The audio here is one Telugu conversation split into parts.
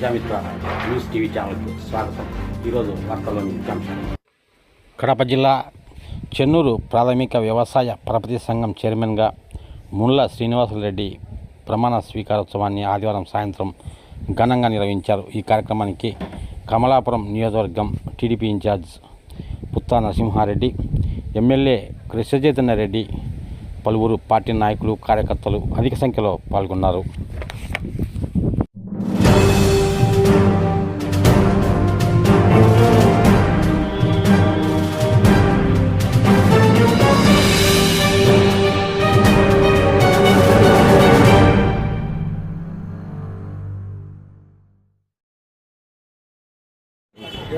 ప్రజామిత్ర న్యూస్ టీవీ ఛానల్కి స్వాగతం. ఈరోజు వార్తల్లోని ముఖ్యాంశాలు కడప జిల్లా చెన్నూరు ప్రాథమిక వ్యవసాయ పరపతి సంఘం చైర్మన్గా ముళ్ళ శ్రీనివాసరెడ్డి ప్రమాణ స్వీకారోత్సవాన్ని ఆదివారం సాయంత్రం ఘనంగా నిర్వహించారు. ఈ కార్యక్రమానికి కమలాపురం నియోజకవర్గం TDP incharge Putta Narasimha Reddy MLA Krishna Chaitanya Reddy పలువురు పార్టీ నాయకులు కార్యకర్తలు అధిక సంఖ్యలో పాల్గొన్నారు.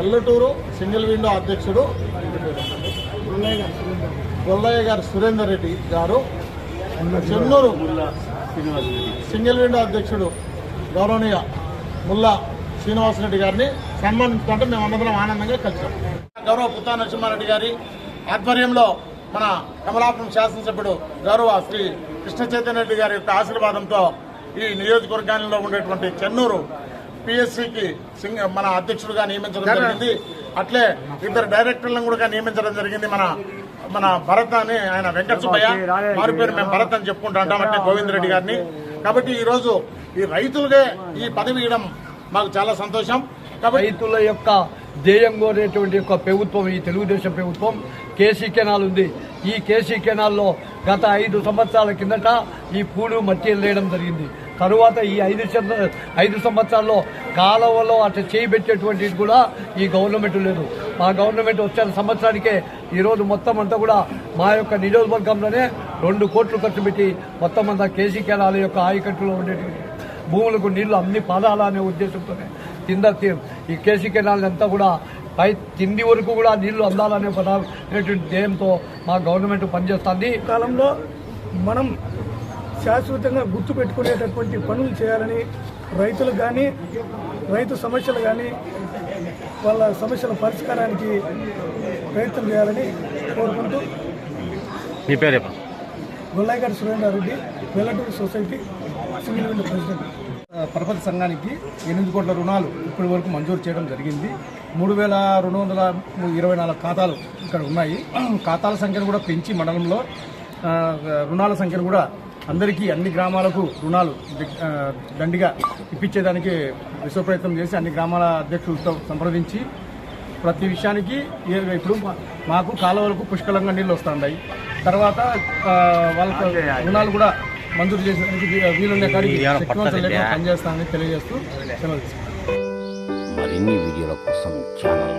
ఎల్లటూరు సింగిల్ విండో అధ్యక్షుడు గొల్లయ్య గారు సురేందర్ రెడ్డి గారు చెన్నూరు సింగిల్ విండో అధ్యక్షుడు గౌరవనీయ ముల్లా శ్రీనివాసరెడ్డి గారిని సన్మానించుకుంటే మేము అందరం ఆనందంగా కలిసాం. గౌరవ పుత్తా నరసింహారెడ్డి గారి ఆధ్వర్యంలో మన కమలాపురం శాసనసభ్యుడు గౌరవ శ్రీ కృష్ణ చైతన్య రెడ్డి గారి యొక్క ఆశీర్వాదంతో ఈ నియోజకవర్గాల్లో ఉండేటువంటి చెన్నూరు పిఎస్సికి సింగ్ మన అధ్యక్షుడిగా నియమించడం జరిగింది. అట్లే ఇద్దరు డైరెక్టర్లను కూడా నియమించడం జరిగింది మన మన భరత్ అని ఆయన వెంకట సుబ్బయ్య. వారి పేరు మేము భరత్ అని చెప్పుకుంటా ఉంటాం అంటే గోవింద్ రెడ్డి గారిని. కాబట్టి ఈ రోజు ఈ రైతులకే ఈ పదవి ఇవ్వడం మాకు చాలా సంతోషం. కాబట్టి రైతుల యొక్క ధ్యేయం కోరేటువంటి యొక్క ప్రభుత్వం ఈ తెలుగుదేశం ప్రభుత్వం కేసీ కెనాల్ ఉంది. ఈ కేసీ కెనాల్లో గత ఐదు సంవత్సరాల కిందట ఈ పూడు మట్టి వేయడం జరిగింది. తరువాత ఈ ఐదు ఐదు సంవత్సరాల్లో కాలువలో అట్లా చేయబెట్టేటువంటిది కూడా ఈ గవర్నమెంట్ లేదు. మా గవర్నమెంట్ వచ్చిన సంవత్సరానికే ఈరోజు మొత్తం అంతా కూడా మా యొక్క నియోజకవర్గంలోనే రెండు కోట్లు ఖర్చు పెట్టి మొత్తం అంతా కేసీ కెనాల్ యొక్క ఆయకట్టులో ఉండేటువంటి భూములకు నీళ్ళు అన్ని పాదాలనే ఉద్దేశంతోనే కింద ఈ కేసీ కెనాల్ అంతా కూడా పై కింది వరకు కూడా నీళ్ళు అందాలనే పదాటువంటి ధ్యేయంతో మా గవర్నమెంట్ పనిచేస్తుంది. కాలంలో మనం శాశ్వతంగా గుర్తు పెట్టుకునేటటువంటి పనులు చేయాలని రైతులకు కానీ రైతు సమస్యలు కానీ వాళ్ళ సమస్యల పరిష్కారానికి ప్రయత్నం చేయాలని కోరుకుంటూ మీ పేరే గొల్లాయిగారి Surender Reddy Vellaturu society single window president. పరపతి సంఘానికి ఎనిమిది కోట్ల రుణాలు ఇప్పటి వరకు మంజూరు చేయడం జరిగింది. మూడు వేల రెండు వందల ఇరవై నాలుగు ఖాతాలు ఇక్కడ ఉన్నాయి. ఖాతాల సంఖ్యను కూడా పెంచి మండలంలో రుణాల సంఖ్యను కూడా అందరికీ అన్ని గ్రామాలకు రుణాలు దండిగా ఇప్పించేదానికి విశ్వ ప్రయత్నం చేసి అన్ని గ్రామాల అధ్యక్షులతో సంప్రదించి ప్రతి విషయానికి ఇప్పుడు మా- మాకు కాలువలకు పుష్కలంగా నీళ్ళు వస్తున్నాయి తర్వాత వాళ్ళకు రుణాలు కూడా మంజూరు చేసేదానికి వీ- వీలున్న కాడికి పనిచేస్తామని తెలియజేస్తూ సెలవు తీసుకుంటాం. మరిన్ని వీడియోల కోసం ఛానల్